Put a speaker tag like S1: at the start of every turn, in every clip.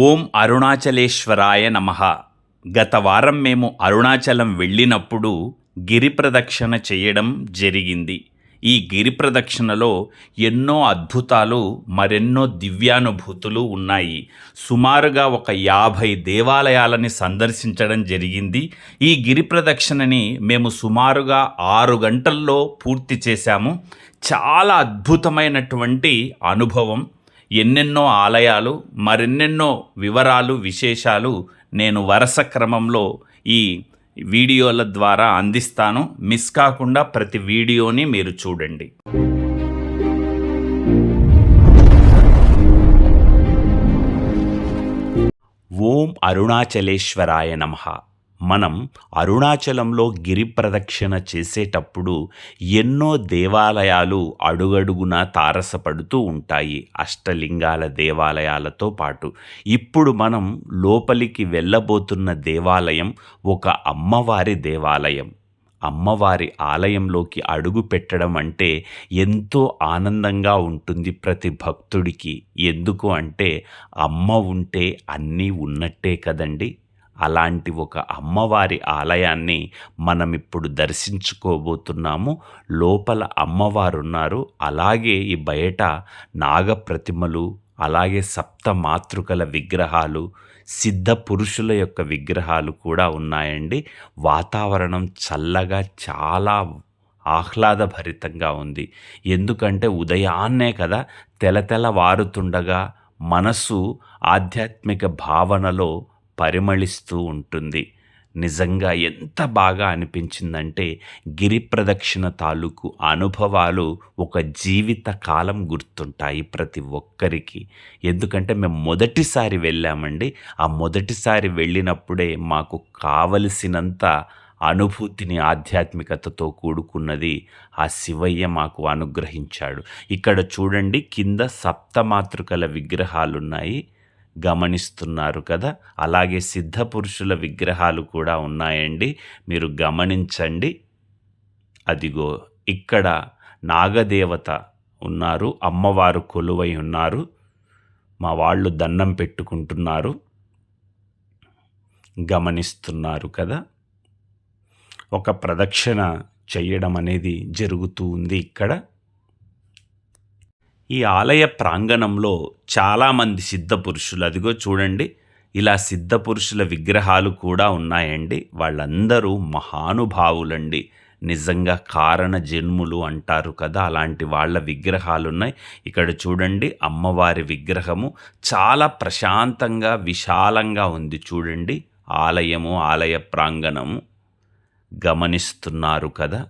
S1: ఓం అరుణాచలేశ్వరాయ నమ. గత వారం మేము అరుణాచలం వెళ్ళినప్పుడు గిరి ప్రదక్షిణ చేయడం జరిగింది. ఈ గిరి ప్రదక్షిణలో ఎన్నో అద్భుతాలు మరెన్నో దివ్యానుభూతులు ఉన్నాయి. సుమారుగా ఒక యాభై దేవాలయాలని సందర్శించడం జరిగింది. ఈ గిరి ప్రదక్షిణని మేము సుమారుగా ఆరు గంటల్లో పూర్తి చేశాము. చాలా అద్భుతమైనటువంటి అనుభవం. ఎన్నెన్నో ఆలయాలు మరెన్నెన్నో వివరాలు విశేషాలు నేను వరుస క్రమంలో ఈ వీడియోల ద్వారా అందిస్తాను. మిస్ కాకుండా ప్రతి వీడియోని మీరు చూడండి. ఓం అరుణాచలేశ్వరాయ నమః. మనం అరుణాచలంలో గిరి ప్రదక్షిణ చేసేటప్పుడు ఎన్నో దేవాలయాలు అడుగడుగున తారసపడుతూ ఉంటాయి అష్టలింగాల దేవాలయాలతో పాటు. ఇప్పుడు మనం లోపలికి వెళ్ళబోతున్న దేవాలయం ఒక అమ్మవారి దేవాలయం. అమ్మవారి ఆలయంలోకి అడుగు పెట్టడం అంటే ఎంతో ఆనందంగా ఉంటుంది ప్రతి భక్తుడికి. ఎందుకు అంటే అమ్మ ఉంటే అన్నీ ఉన్నట్టే కదండి. అలాంటి ఒక అమ్మవారి ఆలయాన్ని మనం ఇప్పుడు దర్శించుకోబోతున్నాము. లోపల అమ్మవారు ఉన్నారు అలాగే ఈ బయట నాగప్రతిమలు అలాగే సప్త మాతృకల విగ్రహాలు సిద్ధ పురుషుల యొక్క విగ్రహాలు కూడా ఉన్నాయండి. వాతావరణం చల్లగా చాలా ఆహ్లాదభరితంగా ఉంది. ఎందుకంటే ఉదయాన్నే కదా తెల వారుతుండగా మనసు ఆధ్యాత్మిక భావనలో పరిమళిస్తూ ఉంటుంది. నిజంగా ఎంత బాగా అనిపించిందంటే గిరి ప్రదక్షిణ తాలూకు అనుభవాలు ఒక జీవిత కాలం గుర్తుంటాయి ప్రతి ఒక్కరికి. ఎందుకంటే మేము మొదటిసారి వెళ్ళామండి. ఆ మొదటిసారి వెళ్ళినప్పుడే మాకు కావలసినంత అనుభూతిని ఆధ్యాత్మికతతో కూడుకున్నది ఆ శివయ్య మాకు అనుగ్రహించాడు. ఇక్కడ చూడండి కింద సప్తమాతృకల విగ్రహాలున్నాయి. గమనిస్తున్నారు కదా? అలాగే సిద్ధ పురుషుల విగ్రహాలు కూడా ఉన్నాయండి. మీరు గమనించండి. అదిగో ఇక్కడ నాగదేవత ఉన్నారు. అమ్మవారు కొలువై ఉన్నారు. మా వాళ్ళు దండం పెట్టుకుంటున్నారు. గమనిస్తున్నారు కదా? ఒక ప్రదక్షిణ చేయడం అనేది జరుగుతూ ఉంది ఇక్కడ. ఈ ఆలయ ప్రాంగణంలో చాలామంది సిద్ధ పురుషులు. అదిగో చూడండి ఇలా సిద్ధ పురుషుల విగ్రహాలు కూడా ఉన్నాయండి. వాళ్ళందరూ మహానుభావులండి. నిజంగా కారణ జన్ములు అంటారు కదా అలాంటి వాళ్ళ విగ్రహాలు ఉన్నాయి ఇక్కడ చూడండి అమ్మవారి విగ్రహము చాలా ప్రశాంతంగా విశాలంగా ఉంది చూడండి. ఆలయము ఆలయ ప్రాంగణము గమనిస్తున్నారు కదా.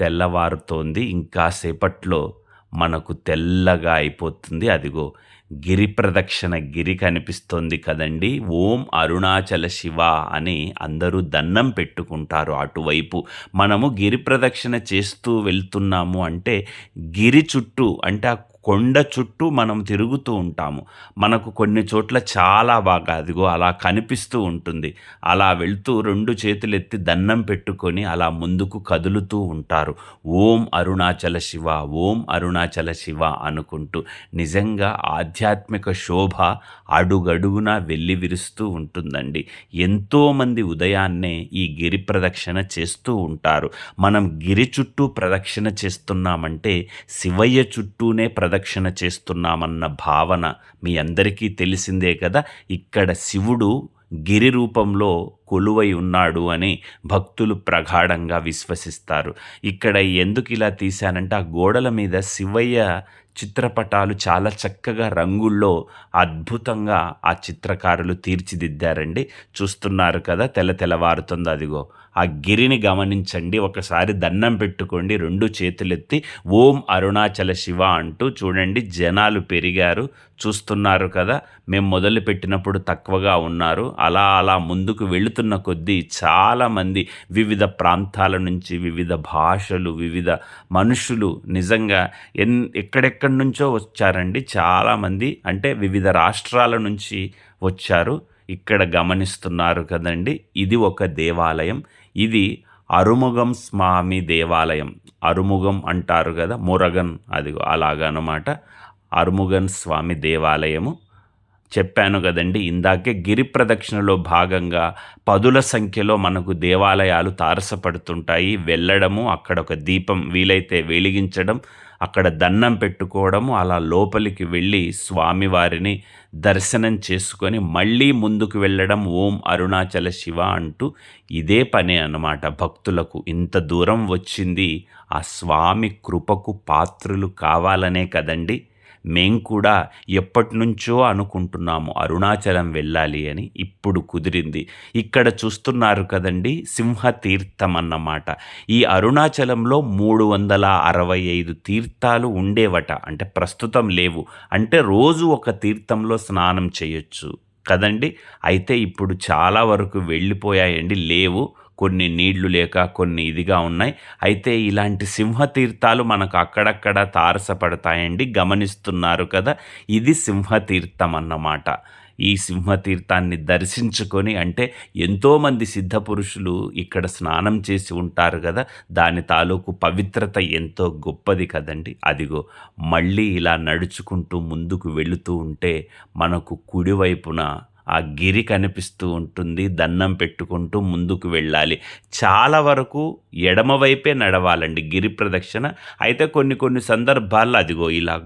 S1: తెల్లవారుతోంది. ఇంకా సేపట్లో మనకు తెల్లగా అయిపోతుంది. అదిగో గిరి ప్రదక్షిణ గిరి కనిపిస్తోంది కదండి. ఓం అరుణాచల శివ అని అందరూ దండం పెట్టుకుంటారు అటువైపు. మనము గిరి ప్రదక్షిణ చేస్తూ వెళ్తున్నాము అంటే గిరి చుట్టూ అంటే ఆ కొండ చుట్టూ మనం తిరుగుతూ ఉంటాము. మనకు కొన్ని చోట్ల చాలా బాగా అదిగో అలా కనిపిస్తూ ఉంటుంది. అలా వెళ్తూ రెండు చేతులు ఎత్తి దండం పెట్టుకొని అలా ముందుకు కదులుతూ ఉంటారు. ఓం అరుణాచల శివ ఓం అరుణాచల శివ అనుకుంటూ నిజంగా ఆధ్యాత్మిక శోభ అడుగడుగునా వెళ్ళి విరుస్తూ ఉంటుందండి. ఎంతోమంది ఉదయాన్నే ఈ గిరి ప్రదక్షిణ చేస్తూ ఉంటారు. మనం గిరి చుట్టూ ప్రదక్షిణ చేస్తున్నామంటే శివయ్య చుట్టూనే ప్రదక్షిణ ప్రదక్షిణ చేస్తున్నామన్న భావన మీ అందరికీ తెలిసిందే కదా? ఇక్కడ శివుడు గిరి రూపంలో కొలువై ఉన్నాడు అని భక్తులు ప్రగాఢంగా విశ్వసిస్తారు. ఇక్కడ ఎందుకు ఇలా తీశానంటే ఆ గోడల మీద శివయ్య చిత్రపటాలు చాలా చక్కగా రంగుల్లో అద్భుతంగా ఆ చిత్రకారులు తీర్చిదిద్దారండి. చూస్తున్నారు కదా తెల తెల్లవారుతుంది అదిగో. ఆ గిరిని గమనించండి ఒకసారి దండం పెట్టుకోండి రెండు చేతులెత్తి ఓం అరుణాచల శివ అంటూ చూడండి జనాలు పెరిగారు. చూస్తున్నారు కదా మేము మొదలుపెట్టినప్పుడు తక్కువగా ఉన్నారు. అలా అలా ముందుకు వెళుతున్న కొద్దీ చాలామంది వివిధ ప్రాంతాల నుంచి వివిధ భాషలు వివిధ మనుషులు నిజంగా ఎన్ ఎక్కడెక్కడి నుంచో వచ్చారండి. చాలామంది అంటే వివిధ రాష్ట్రాల నుంచి వచ్చారు. ఇక్కడ గమనిస్తున్నారు కదండి ఇది ఒక దేవాలయం. ఇది అరుముగం స్వామి దేవాలయం. అరుముగం అంటారు కదా మురగన్ అది అలాగనమాట. అరుముగన్ స్వామి దేవాలయము. చెప్పాను కదండి ఇందాకే గిరి ప్రదక్షిణలో భాగంగా పదుల సంఖ్యలో మనకు దేవాలయాలు తారసపడుతుంటాయి. వెళ్ళడము అక్కడ ఒక దీపం వీలైతే వెలిగించడం అక్కడ దండం పెట్టుకోవడము అలా లోపలికి వెళ్ళి స్వామివారిని దర్శనం చేసుకొని మళ్ళీ ముందుకు వెళ్ళడం ఓం అరుణాచల శివ అంటూ ఇదే పని అన్నమాట. భక్తులకు ఇంత దూరం వచ్చింది ఆ స్వామి కృపకు పాత్రులు కావాలనే కదండి. మేం కూడా ఎప్పటినుంచో అనుకుంటున్నాము అరుణాచలం వెళ్ళాలి అని. ఇప్పుడు కుదిరింది. ఇక్కడ చూస్తున్నారు కదండి సింహతీర్థం అన్నమాట. ఈ అరుణాచలంలో మూడు వందల అరవై ఐదు తీర్థాలు ఉండేవట. అంటే ప్రస్తుతం లేవు. అంటే రోజు ఒక తీర్థంలో స్నానం చేయొచ్చు కదండి. అయితే ఇప్పుడు చాలా వరకు వెళ్ళిపోయాయండి లేవు. కొన్ని నీళ్ళు లేక కొన్ని ఇదిగా ఉన్నాయి. అయితే ఇలాంటి సింహతీర్థాలు మనకు అక్కడక్కడ తారసపడతాయండి. గమనిస్తున్నారు కదా ఇది సింహతీర్థం అన్నమాట. ఈ సింహతీర్థాన్ని దర్శించుకొని అంటే ఎంతోమంది సిద్ధ పురుషులు ఇక్కడ స్నానం చేసి ఉంటారు కదా దాని తాలూకు పవిత్రత ఎంతో గొప్పది కదండి. అదిగో మళ్ళీ ఇలా నడుచుకుంటూ ముందుకు వెళుతూ ఉంటే మనకు కుడివైపున ఆ గిరి కనిపిస్తూ ఉంటుంది. దండం పెట్టుకుంటూ ముందుకు వెళ్ళాలి. చాలా వరకు ఎడమవైపే నడవాలండి గిరి ప్రదక్షిణ. అయితే కొన్ని కొన్ని సందర్భాల్లో అదిగో ఇలా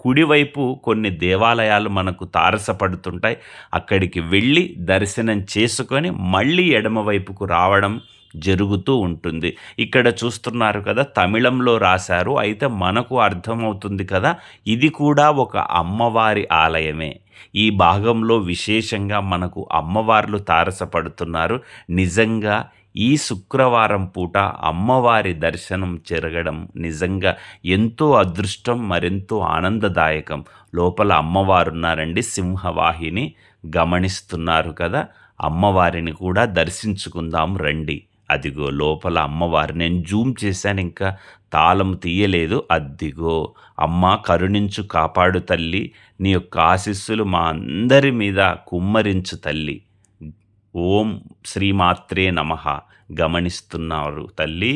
S1: కుడివైపు కొన్ని దేవాలయాలు మనకు తారసపడుతుంటాయి. అక్కడికి వెళ్ళి దర్శనం చేసుకొని మళ్ళీ ఎడమవైపుకు రావడం జరుగుతూ ఉంటుంది. ఇక్కడ చూస్తున్నారు కదా తమిళంలో రాశారు అయితే మనకు అర్థమవుతుంది కదా ఇది కూడా ఒక అమ్మవారి ఆలయమే. ఈ భాగంలో విశేషంగా మనకు అమ్మవార్లు తారసపడుతున్నారు. నిజంగా ఈ శుక్రవారం పూట అమ్మవారి దర్శనం జరగడం నిజంగా ఎంతో అదృష్టం మరెంతో ఆనందదాయకం. లోపల అమ్మవారు ఉన్నారండి సింహవాహిని గమనిస్తున్నారు కదా అమ్మవారిని కూడా దర్శించుకుందాం రండి. అదిగో లోపల అమ్మవారు నేను జూమ్ చేశాను ఇంకా తాళం తీయలేదు. అద్దిగో అమ్మ కరుణించు కాపాడు తల్లి నీ యొక్క ఆశీస్సులు మా అందరి మీద కుమ్మరించు తల్లి. ఓం శ్రీమాత్రే నమ. గమనిస్తున్నారు తల్లి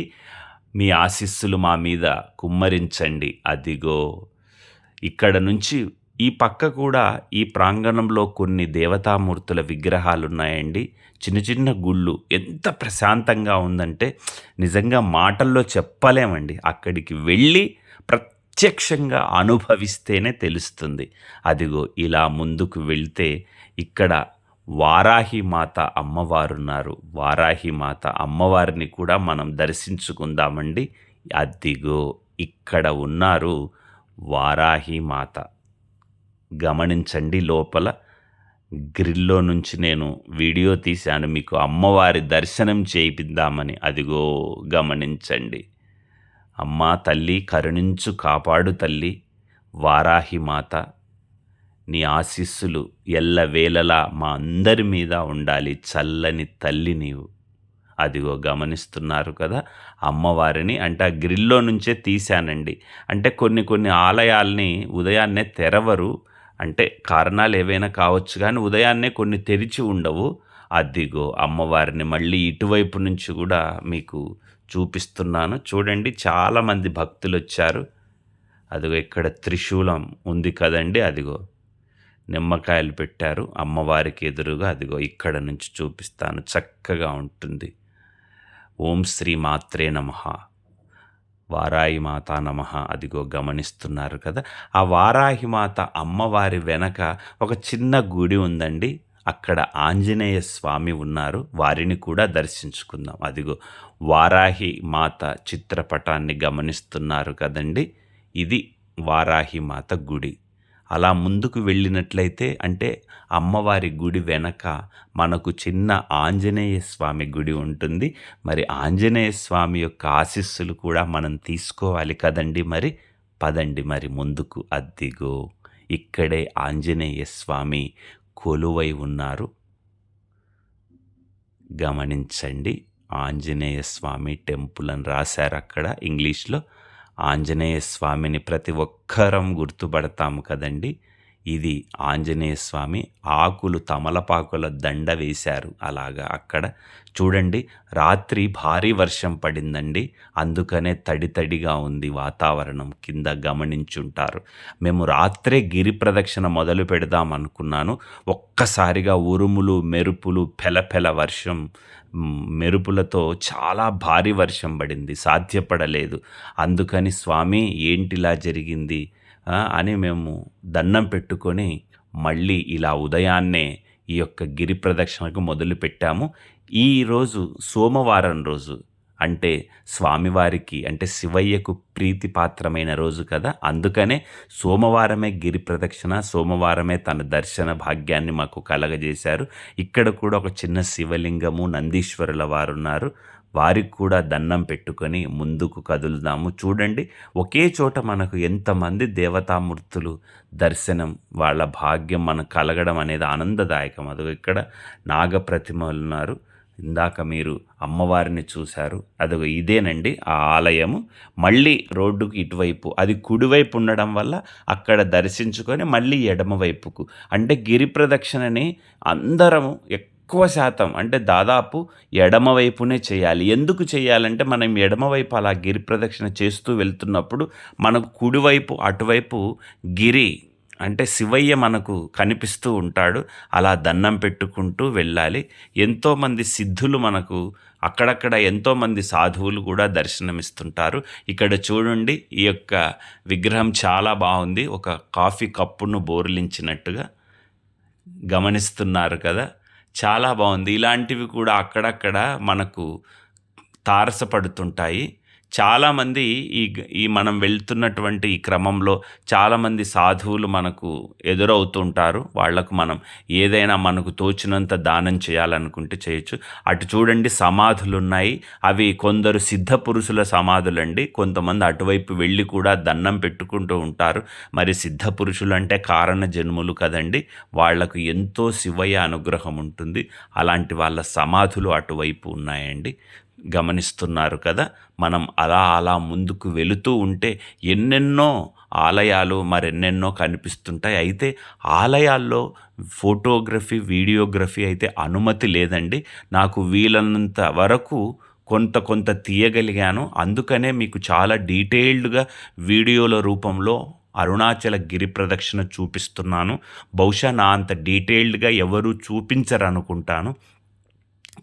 S1: మీ ఆశీస్సులు మా మీద కుమ్మరించండి. అదిగో ఇక్కడ నుంచి ఈ పక్క కూడా ఈ ప్రాంగణంలో కొన్ని దేవతామూర్తుల విగ్రహాలు ఉన్నాయండి చిన్న చిన్న గుళ్ళు. ఎంత ప్రశాంతంగా ఉందంటే నిజంగా మాటల్లో చెప్పలేమండి. అక్కడికి వెళ్ళి ప్రత్యక్షంగా అనుభవిస్తేనే తెలుస్తుంది. అదిగో ఇలా ముందుకు వెళ్తే ఇక్కడ వారాహి మాత అమ్మవారున్నారు. వారాహి మాత అమ్మవారిని కూడా మనం దర్శించుకుందామండి. అదిగో ఇక్కడ ఉన్నారు వారాహి మాత. గమనించండి లోపల. గ్రిల్లో నుంచి నేను వీడియో తీశాను. మీకు అమ్మవారి దర్శనం చేయిద్దామని. అదిగో గమనించండి. అమ్మా తల్లి కరుణించు కాపాడు తల్లి వారాహి మాత నీ ఆశీస్సులు ఎల్లవేళలా మా అందరి మీద ఉండాలి. చల్లని తల్లి నీవు. అదిగో గమనిస్తున్నారు కదా అమ్మవారిని. అంటే ఆ గ్రిల్లో నుంచే తీశానండి. అంటే కొన్ని కొన్ని ఆలయాల్ని ఉదయాన్నే తెరవరు. అంటే కారణాలు ఏవైనా కావచ్చు కానీ ఉదయాన్నే కొన్ని తెరిచి ఉండవు. అదిగో అమ్మవారిని మళ్ళీ ఇటువైపు నుంచి కూడా మీకు చూపిస్తున్నాను. చూడండి చాలామంది భక్తులు వచ్చారు అదిగో ఇక్కడ త్రిశూలం ఉంది కదండి అదిగో. నిమ్మకాయలు పెట్టారు. అమ్మవారికి ఎదురుగా అదిగో ఇక్కడ నుంచి చూపిస్తాను. చక్కగా ఉంటుంది. ఓం శ్రీ మాత్రే నమః. వారాయి మాత నమ అదిగో గమనిస్తున్నారు కదా. ఆ వారాహి మాత అమ్మవారి వెనక ఒక చిన్న గుడి ఉందండి. అక్కడ ఆంజనేయ స్వామి ఉన్నారు. వారిని కూడా దర్శించుకుందాం. అదిగో వారాహి మాత చిత్రపటాన్ని గమనిస్తున్నారు కదండి. ఇది వారాహి మాత గుడి. అలా ముందుకు వెళ్ళినట్లయితే అంటే అమ్మవారి గుడి వెనక మనకు చిన్న ఆంజనేయ స్వామి గుడి ఉంటుంది. మరి ఆంజనేయ స్వామి యొక్క ఆశీస్సులు కూడా మనం తీసుకోవాలి కదండి మరి? పదండి మరి ముందుకు. అద్దిగో ఇక్కడే ఆంజనేయ స్వామి కొలువై ఉన్నారు. గమనించండి ఆంజనేయ స్వామి టెంపుల్ అని రాశారు అక్కడ ఇంగ్లీష్లో. ఆంజనేయ స్వామిని ప్రతి ఒక్కరం గుర్తుపడతాము కదండి. ఇది ఆంజనేయ స్వామి ఆకులు తమలపాకుల దండ వేశారు. అలాగా అక్కడ చూడండి రాత్రి భారీ వర్షం పడిందండి. అందుకనే తడి తడిగా ఉంది వాతావరణం కింద గమనించుంటారు. మేము రాత్రే గిరి ప్రదక్షిణ మొదలు పెడదాం అనుకున్నాను. ఒక్కసారిగా ఉరుములు మెరుపులు పెల వర్షం మెరుపులతో చాలా భారీ వర్షం పడింది. సాధ్యపడలేదు. అందుకని స్వామి ఏంటిలా జరిగింది? అని మేము దండం పెట్టుకొని మళ్ళీ ఇలా ఉదయాన్నే ఈ యొక్క గిరి ప్రదక్షిణకు మొదలుపెట్టాము ఈరోజు సోమవారం రోజు అంటే స్వామివారికి అంటే శివయ్యకు ప్రీతిపాత్రమైన రోజు కదా. అందుకనే సోమవారమే గిరి ప్రదక్షిణ సోమవారమే తన దర్శన భాగ్యాన్ని మాకు కలగజేశారు. ఇక్కడ కూడా ఒక చిన్న శివలింగము నందీశ్వరుల వారు ఉన్నారు వారికి కూడా దండం పెట్టుకొని ముందుకు కదులుదాము. చూడండి ఒకే చోట మనకు ఎంతమంది దేవతామూర్తులు దర్శనం వాళ్ళ భాగ్యం మనకు కలగడం అనేది ఆనందదాయకం. అదిగో ఇక్కడ నాగప్రతిమలు ఉన్నారు. ఇందాక మీరు అమ్మవారిని చూశారు. అది ఇదేనండి ఆ ఆలయము. మళ్ళీ రోడ్డుకు ఇటువైపు అది కుడివైపు ఉండడం వల్ల అక్కడ దర్శించుకొని మళ్ళీ ఎడమవైపుకు. అంటే గిరి ప్రదక్షిణని అందరము ఎక్కువ శాతం అంటే దాదాపు ఎడమవైపునే చేయాలి. ఎందుకు చేయాలంటే మనం ఎడమవైపు అలా గిరి ప్రదక్షిణ చేస్తూ వెళ్తున్నప్పుడు మనకు కుడివైపు అటువైపు గిరి అంటే శివయ్య మనకు కనిపిస్తూ ఉంటాడు. అలా దండం పెట్టుకుంటూ వెళ్ళాలి. ఎంతోమంది సిద్ధులు మనకు అక్కడక్కడ ఎంతోమంది సాధువులు కూడా దర్శనమిస్తుంటారు. ఇక్కడ చూడండి ఈ యొక్క విగ్రహం చాలా బాగుంది. ఒక కాఫీ కప్పును బోర్లించినట్టుగా గమనిస్తున్నారు కదా. చాలా బాగుంది. ఇలాంటివి కూడా అక్కడక్కడ మనకు తారసపడుతుంటాయి. చాలామంది ఈ ఈ మనం వెళ్తున్నటువంటి ఈ క్రమంలో చాలామంది సాధువులు మనకు ఎదురవుతుంటారు. వాళ్ళకు మనం ఏదైనా మనకు తోచినంత దానం చేయాలనుకుంటే చేయొచ్చు. అటు చూడండి సమాధులు ఉన్నాయి అవి కొందరు సిద్ధ పురుషుల సమాధులండి. కొంతమంది అటువైపు వెళ్ళి కూడా దండం పెట్టుకుంటూ ఉంటారు. మరి సిద్ధ పురుషులు అంటే కారణ జన్ములు కదండి. వాళ్ళకు ఎంతో శివయ్య అనుగ్రహం ఉంటుంది. అలాంటి వాళ్ళ సమాధులు అటువైపు ఉన్నాయండి. గమనిస్తున్నారు కదా? మనం అలా అలా ముందుకు వెళుతూ ఉంటే ఎన్నెన్నో ఆలయాలు మరెన్నెన్నో కనిపిస్తుంటాయి. అయితే ఆలయాల్లో ఫోటోగ్రఫీ వీడియోగ్రఫీ అయితే అనుమతి లేదండి. నాకు వీలైనంత వరకు కొంత కొంత తీయగలిగాను. అందుకనే మీకు చాలా డీటెయిల్డ్గా వీడియోల రూపంలో అరుణాచల గిరి ప్రదక్షిణ చూపిస్తున్నాను. బహుశా నా అంత డీటెయిల్డ్గా ఎవరు చూపించరనుకుంటాను.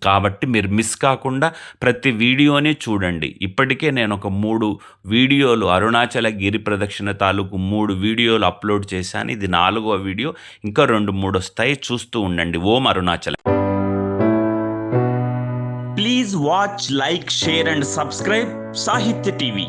S1: కాబట్టి మీరు మిస్ కాకుండా ప్రతి వీడియోని చూడండి. ఇప్పటికే నేను ఒక మూడు వీడియోలు అరుణాచల గిరి ప్రదక్షిణ తాలూకు మూడు వీడియోలు అప్లోడ్ చేశాను. ఇది నాలుగో వీడియో. ఇంకా రెండు మూడు వస్తాయి. చూస్తూ ఉండండి. Om Arunachala.
S2: Please watch like share and subscribe Sahitya TV